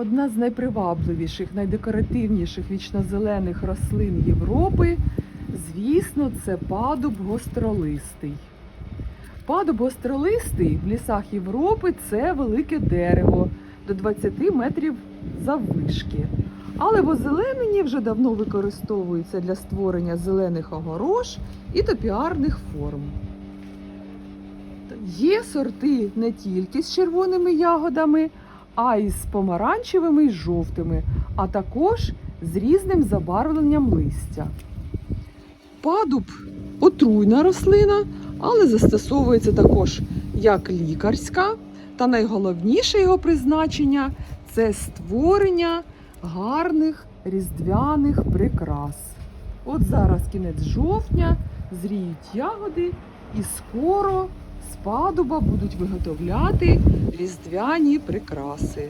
Одна з найпривабливіших, найдекоративніших вічнозелених рослин Європи, звісно, це падуб гостролистий. Падуб гостролистий в лісах Європи це велике дерево до 20 метрів заввишки. Але в озелененні вже давно використовується для створення зелених огорож і топіарних форм. Є сорти не тільки з червоними ягодами, а й з помаранчевими і жовтими, а також з різним забарвленням листя. Падуб отруйна рослина, але застосовується також як лікарська, та найголовніше його призначення це створення гарних різдвяних прикрас. От зараз кінець жовтня, зріють ягоди, і скоро з падуба будуть виготовляти різдвяні прикраси.